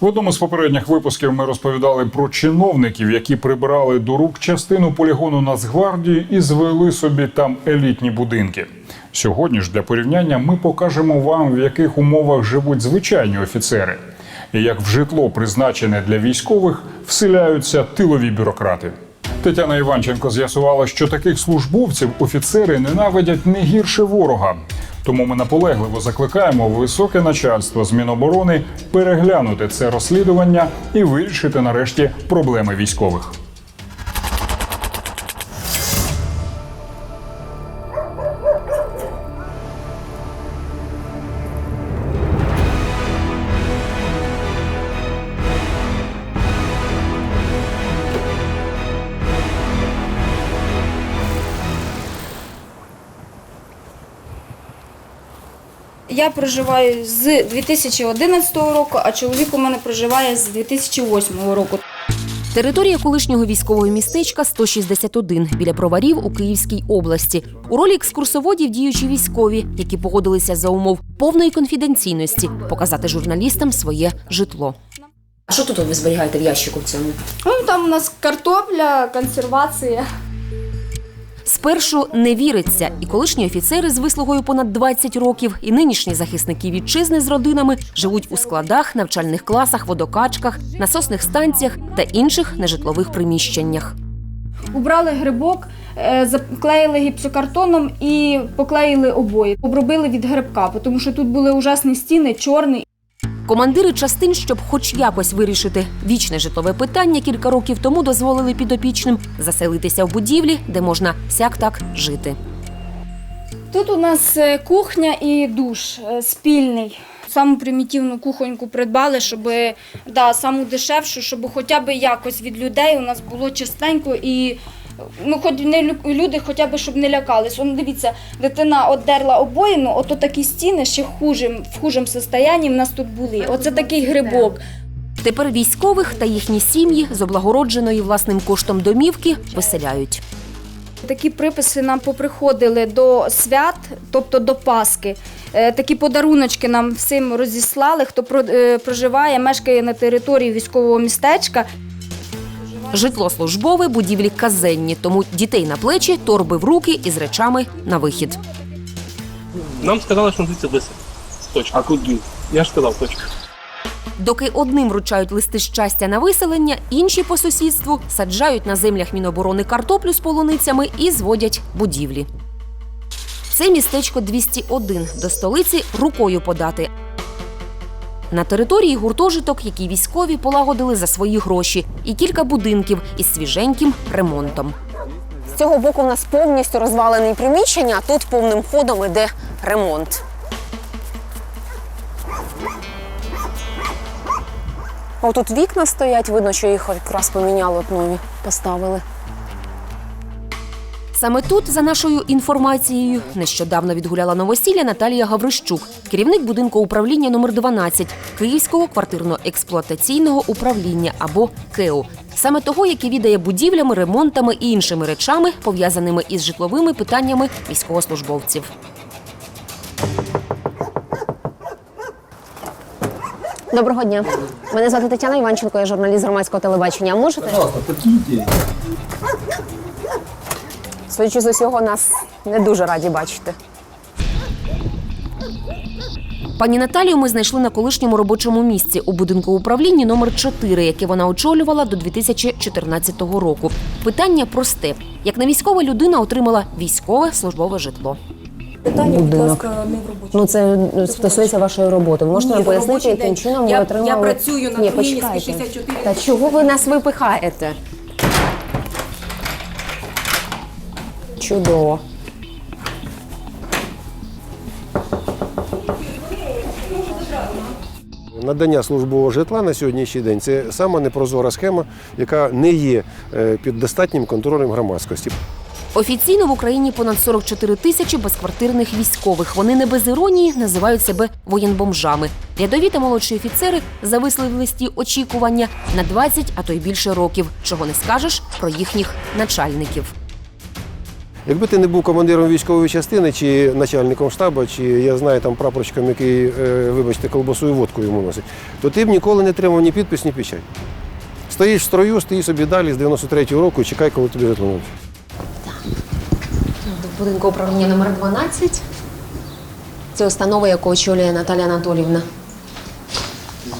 В одному з попередніх випусків ми розповідали про чиновників, які прибирали до рук частину полігону Нацгвардії і звели собі там елітні будинки. Сьогодні ж для порівняння ми покажемо вам, в яких умовах живуть звичайні офіцери, і як в житло, призначене для військових, вселяються тилові бюрократи. Тетяна Іванченко з'ясувала, що таких службовців офіцери ненавидять не гірше ворога. Тому ми наполегливо закликаємо високе начальство з Міноборони переглянути це розслідування і вирішити нарешті проблеми військових. Я проживаю з 2011 року, а чоловік у мене проживає з 2008 року. Територія колишнього військового містечка 161 біля проварів у Київській області. У ролі екскурсоводів діючі військові, які погодилися за умов повної конфіденційності показати журналістам своє житло. А що тут ви зберігаєте в ящику в цьому? Ну там у нас картопля, консервація. Спершу не віриться, і колишні офіцери з вислугою понад 20 років, і нинішні захисники вітчизни з родинами живуть у складах, навчальних класах, водокачках, насосних станціях та інших нежитлових приміщеннях. Убрали грибок, е, заклеїли гіпсокартоном і поклеїли обої. Обробили від грибка, тому що тут були ужасні стіни, чорні. Командири частин, щоб хоч якось вирішити вічне житлове питання, кілька років тому дозволили підопічним заселитися в будівлі, де можна сяк-так жити. Тут у нас е, кухня і душ е, спільний. Саму примітивну кухоньку придбали, щоб да, саму дешевшу, щоб хоча б якось від людей у нас було чистенько і ну, хоч не лю- люди хоча б щоб не лякались. Он дивіться, дитина одерла обоїну, ото такі стіни ще хужим, в хужому стані в нас тут були. Оце такий грибок. Тепер військових та їхні сім'ї з облагородженої власним коштом домівки виселяють. Такі приписи нам поприходили до свят, тобто до Пасхи. Е, Такі подаруночки нам всім розіслали, хто про- е, проживає, мешкає на території військового містечка. Житло службове, будівлі казенні, тому дітей на плечі, торби в руки і з речами на вихід. Нам сказали, що звідси висить. Точка. А куди? Я ж сказав, точка. Доки одним вручають листи щастя на виселення, інші по сусідству саджають на землях Міноборони картоплю з полуницями і зводять будівлі. Це містечко 201 до столиці рукою подати. На території гуртожиток, які військові полагодили за свої гроші, і кілька будинків із свіженьким ремонтом. З цього боку в нас повністю розвалене приміщення, а тут повним ходом іде ремонт. А тут вікна стоять, видно, що їх якраз поміняли, от нові поставили. Саме тут, за нашою інформацією, нещодавно відгуляла новосілля Наталія Гаврищук, керівник будинку управління номер 12 Київського квартирно-експлуатаційного управління або КЕУ. Саме того, який відає будівлями, ремонтами і іншими речами, пов'язаними із житловими питаннями військовослужбовців. Доброго дня. Мене звати Тетяна Іванченко, я журналіст громадського телебачення. Можете? Пожалуйста, покиньте. Судячи з усього, нас не дуже раді бачити. Пані Наталію ми знайшли на колишньому робочому місці у будинку управління номер 4 яке вона очолювала до 2014 року. Питання просте: як на військова людина отримала військове службове житло. Питання, будь ласка, не в роботі. Ну, це стосується вашої роботи. Ви можете Ні, нам пояснити, яким чином ви Я- отримали? я працюю на Ні, почекайте. 64. Та чого ви нас випихаєте? Чудово. Надання службового житла на сьогоднішній день це сама непрозора схема, яка не є е, під достатнім контролем громадськості. Офіційно в Україні понад 44 тисячі безквартирних військових. Вони не без іронії називають себе воєнбомжами. Рядові та молодші офіцери зависли в листі очікування на 20, а то й більше років. Чого не скажеш про їхніх начальників. Якби ти не був командиром військової частини чи начальником штабу, чи я знаю там прапорщиком, який, е, вибачте, колбасою водку йому носить, то ти б ніколи не тримав ні підпис, ні печать. Стоїш в строю, стоїш собі далі з 93-го року і чекай, коли тобі нададуть. До будинку управління номер 12. Це установа, яку очолює Наталя Анатоліївна.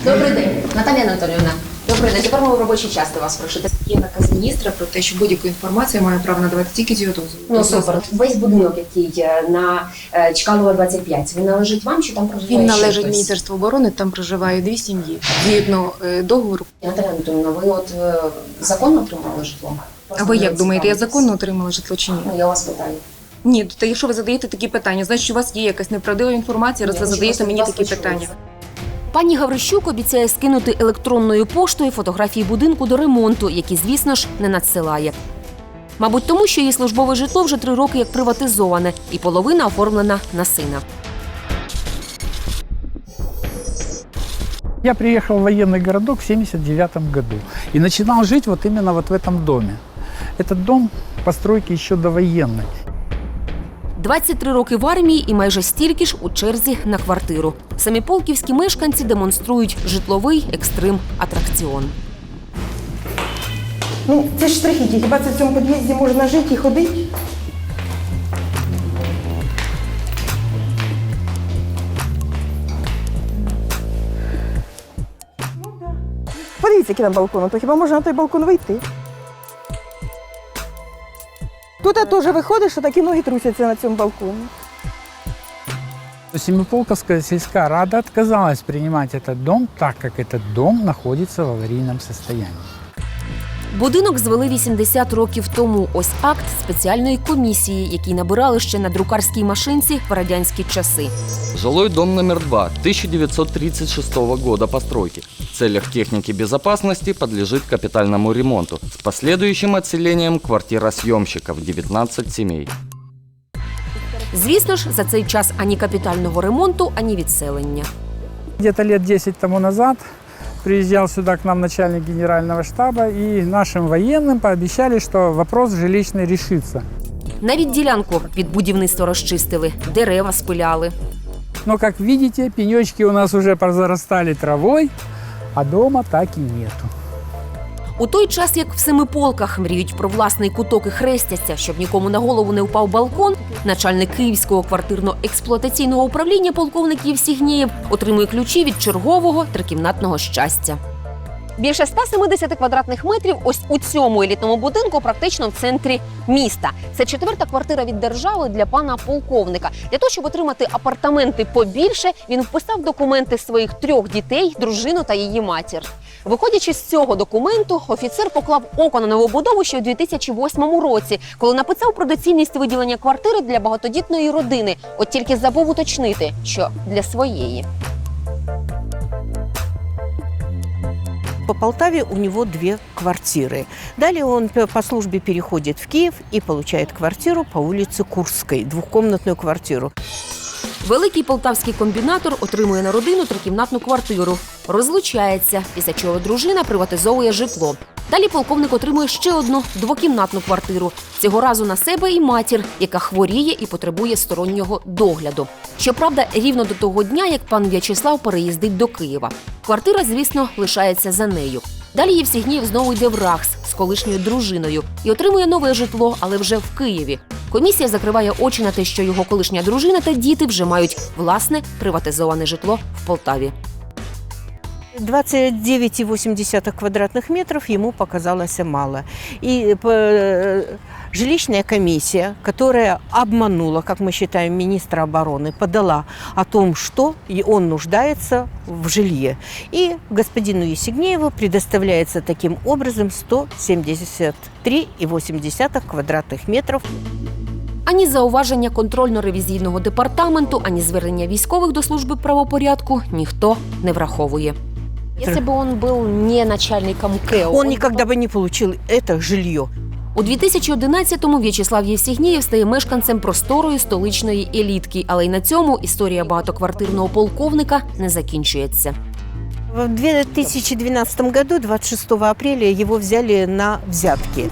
Добрий день, Наталія Анатоліївна. Добрий день. Тепер ми в робочий час до вас пришити. Є наказ міністра про те, що будь-яку інформацію має право надавати тільки з його дозволу. Ну супер. Весь будинок, який е, на е, Чкалова 25, він належить вам чи там проживає Він належить? Міністерству оборони, там проживає дві сім'ї. Згідно е, договору. Наталя Анатоліївна, ви от законно отримали житло? А ви як думаєте, я законно отримала житло чи ні? Ну, я вас питаю. Ні, то якщо ви задаєте такі питання, значить у вас є якась неправдива інформація, раз ви ну, задаєте мені такі питання. Пані Гаврищук обіцяє скинути електронною поштою фотографії будинку до ремонту, які, звісно ж, не надсилає. Мабуть, тому що її службове житло вже три роки як приватизоване, і половина оформлена на сина. Я приехал в военный городок в 79 году и начинал жить вот именно вот в этом доме. Этот дом постройки еще довоенной. 23 роки в армії і майже стільки ж у черзі на квартиру. Самі полківські мешканці демонструють житловий екстрим-атракціон. Ну, це ж страхіття. Хіба це в цьому під'їзді можна жити і ходити? Подивіться, який там балкон, то хіба можна на той балкон вийти? Тут теж виходить, що такі ноги трусяться на цьому балконі. Семиполковская сельская рада отказалась принимать этот дом, так как этот дом находится в аварийном состоянии. Будинок звели 80 років тому. Ось акт спеціальної комісії, який набирали ще на друкарській машинці в радянські часи. Жилой дом номер 2 1936 года постройки. В целях техники безопасности подлежит капитальному ремонту с последующим отселением квартиросъемщиков 19 семей. Звісно ж, за цей час ані капітального ремонту, ані відселення. Где-то лет 10 тому назад приезжал сюда к нам начальник генерального штаба и нашим военным пообещали, что вопрос жилищный решится. Навіть ділянку під будівництво розчистили, дерева спиляли. Но, как видите, пенечки у нас уже позарастали травой, а дома так и нету. У той час, як в семиполках мріють про власний куток і хрестяться, щоб нікому на голову не впав балкон, начальник Київського квартирно-експлуатаційного управління полковник Євсігнєєв отримує ключі від чергового трикімнатного щастя. Більше 170 квадратних метрів ось у цьому елітному будинку, практично в центрі міста. Це четверта квартира від держави для пана полковника. Для того, щоб отримати апартаменти побільше, він вписав документи своїх трьох дітей, дружину та її матір. Виходячи з цього документу, офіцер поклав око на новобудову ще у 2008 році, коли написав про доцільність виділення квартири для багатодітної родини. От тільки забув уточнити, що для своєї. По Полтаве у него две квартиры. Далее он по службе переходит в Киев и получает квартиру по улице Курской, двухкомнатную квартиру. Великий полтавський комбінатор отримує на родину трикімнатну квартиру, розлучається, після чого дружина приватизовує житло. Далі полковник отримує ще одну двокімнатну квартиру. Цього разу на себе і матір, яка хворіє і потребує стороннього догляду. Щоправда, рівно до того дня, як пан В'ячеслав переїздить до Києва. Квартира, звісно, лишається за нею. Далі Євсігнєєв знову йде в РАХС з колишньою дружиною і отримує нове житло, але вже в Києві. Комісія закриває очі на те, що його колишня дружина та діти вже мають власне приватизоване житло в Полтаві. 29,8 квадратных метров ему показалось мало. И э, жилищная комиссия, которая обманула, как мы считаем, министра обороны, подала о том, что и он нуждается в жилье. И господину Есигнееву предоставляется таким образом 173,8 квадратных метров Ані зауваження контрольно-ревізійного департаменту, ані звернення військових до служби правопорядку ніхто не враховує. Якщо б він був не начальником КЕО, Он никогда бы не получил это жилье. У 2011-му В'ячеслав Євсігнєєв стає мешканцем просторої столичної елітки, але й на цьому історія багатоквартирного полковника не закінчується. В 2012 году, 26 апреля, его взяли на взятки.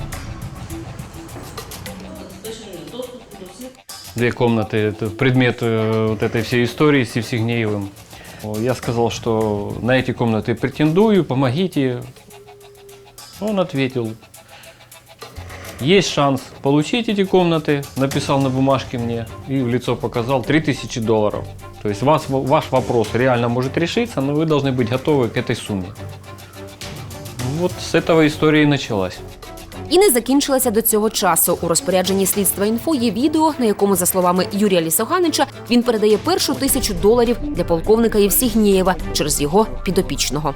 две комнаты, это предмет э, вот этой всей истории с Евсигнеевым. Я сказал, что на эти комнаты претендую, помогите. Он ответил, есть шанс получить эти комнаты, написал на бумажке мне и в лицо показал 3000 долларов. То есть вас, ваш вопрос реально может решиться, но вы должны быть готовы к этой сумме. Вот с этого история и началась. І не закінчилася до цього часу. У розпорядженні слідства інфо є відео, на якому, за словами Юрія Лісоганича, він передає першу тисячу доларів для полковника Євсігнєєва через його підопічного.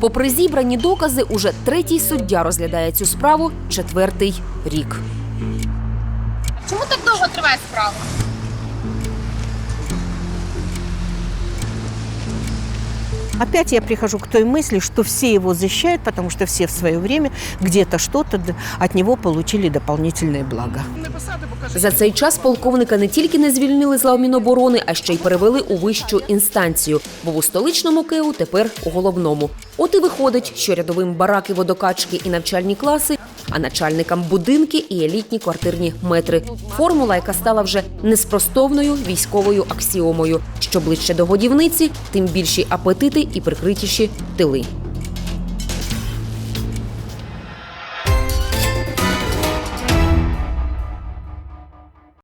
Попри зібрані докази, уже третій суддя розглядає цю справу четвертий рік. Чому так довго триває справа? Опять я прихожу к той мысли, что все его защищают, потому что все в свое время где-то что-то от него получили дополнительные блага. За цей час полковника не тільки не звільнили з Міноборони, а ще й перевели у вищу інстанцію. Був у столичному Києву, тепер у головному. От і виходить, що рядовим бараки, водокачки і навчальні класи, а начальникам будинки і елітні квартирні метри. Формула, яка стала вже неспростовною військовою аксіомою. Що ближче до годівниці, тим більші апетити і прикритіші тили.